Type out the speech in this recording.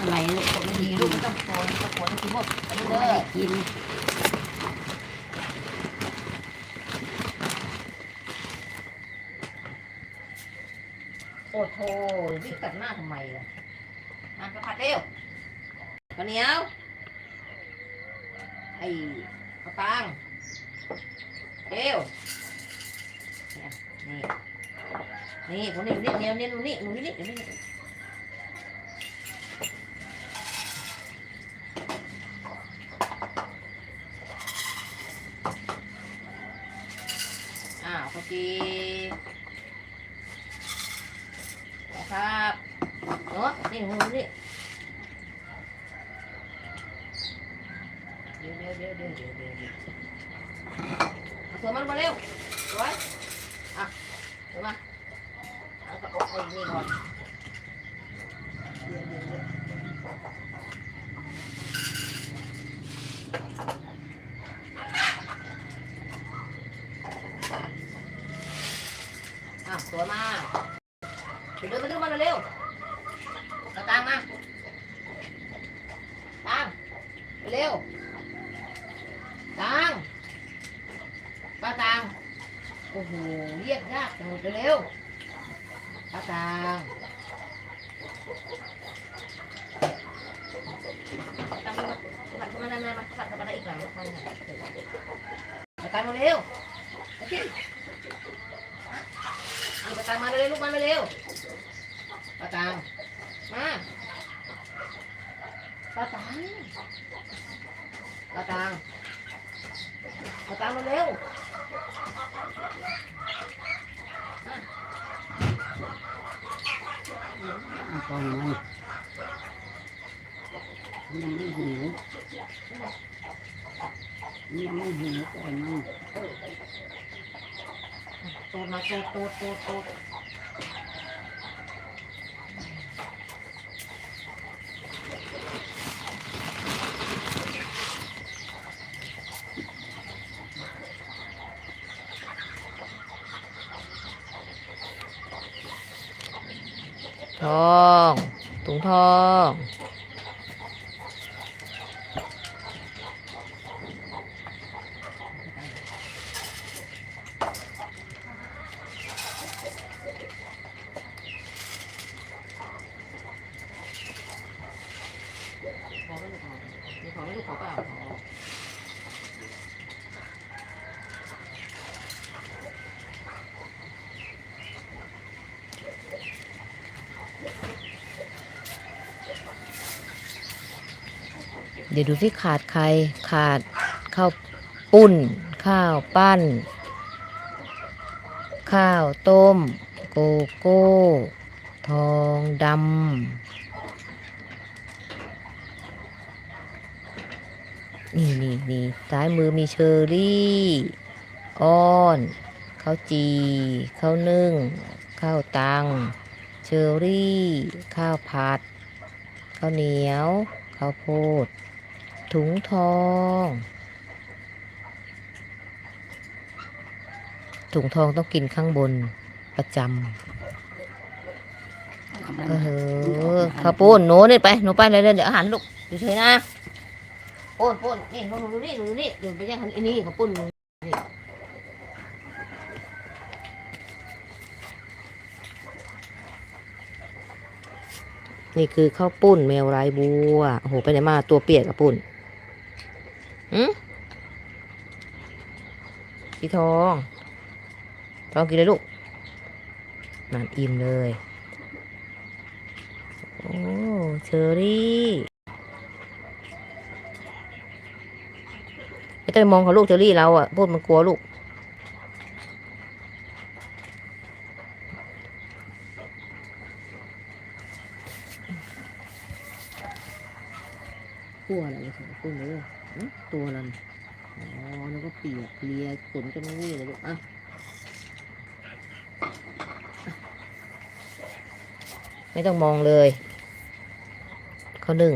อะไรลูกไม่ดีลูกไม่ต้องโกนต้องโกนกินหมดอันนี้ไม่เลได้ยกินโอ้โหวิ่งตัดหน้าทำไมล่ะมาไปผัดเร็วข้าวเหนียว ไอ้ข้าวตังเร็วเนี่ยนี่ นี่คนนี้นี่เนี่ยเนี่ยหนูนี่หนูนี่นี่เดี๋ยวนี่ อ้าวข้าวจีครับเนาะนี่หูนี่เดี๋ยวเดี๋ยวเดี๋ยวเดี๋ยวเดี๋ยวเดี๋ยวเอาตัวมันมาเร็วสวยอะตัวมาเอากระปุกไอ้นี่ก่อนเดี๋ยวเดี๋ยวเดี๋ยว อะตัวมาไปดูมาดูมาเร็วๆเอาตังค์มาตังค์เร็วตังค์ป้าตังค์โอ้โหเรียกยากจังเลยเร็วป้าตังค์ตังค์มาผัดมามามาผัดมาอีกหลังมาเอาตังค์มาเร็วเอา สิเอาตังมาเร็วลูกมาเร็วป้าตังมาป้าตังป้าตังป้าตังมาเร็วเอากองมันยังไม่หิวยังไม่หิวก่อนมัน ตดมาโตดโตดโตดโตดทองถุงทอง ขอไม่ลูกขอมีของไม่ลูกขอ เดี๋ยวดูสิขาดใครขาดข้าวปุ้น ข้าวปั้น ข้าวต้ม โกโก้ ทองดำ นี่นี่นี่ซ้ายมือมีเชอรี่อ้อนข้าวจีข้าวนึ่งข้าวตัง เชอรี่ ข้าวผัดข้าวเหนียวข้าวโพด ถุงทอง ถุงทองต้องกินข้างบนประจำเออข้าวปุ้นหนูนี่ไปหนูไปเลยเดี๋ยวอาหารลูกอยู่เฉยๆนะโป้นโป้นนี่หนูดูนี่ดูดูนี่เดี๋ยวไปย่งคันไอ้นี่เขาปุ้นนูนี่นี่คือข้าวปุ้นแมวไรบัวโอ้โหไปไหนมาตัวเปียกกับปุ้นอืมพี่ทองทองกินเลยลูกนั่นอิ่มเลย โอ้ เชอรี่ ไม่ต้องไปมองเขาลูกเชอรี่เราอะพูดมันกลัวลูกขั้วอะไรใส่ขั้วเลยอื้อตัวอะไรอ๋อแล้วก็เปียกเลียขนจนนี่เลยลูกอะไม่ต้องมองเลย เขานึ่ง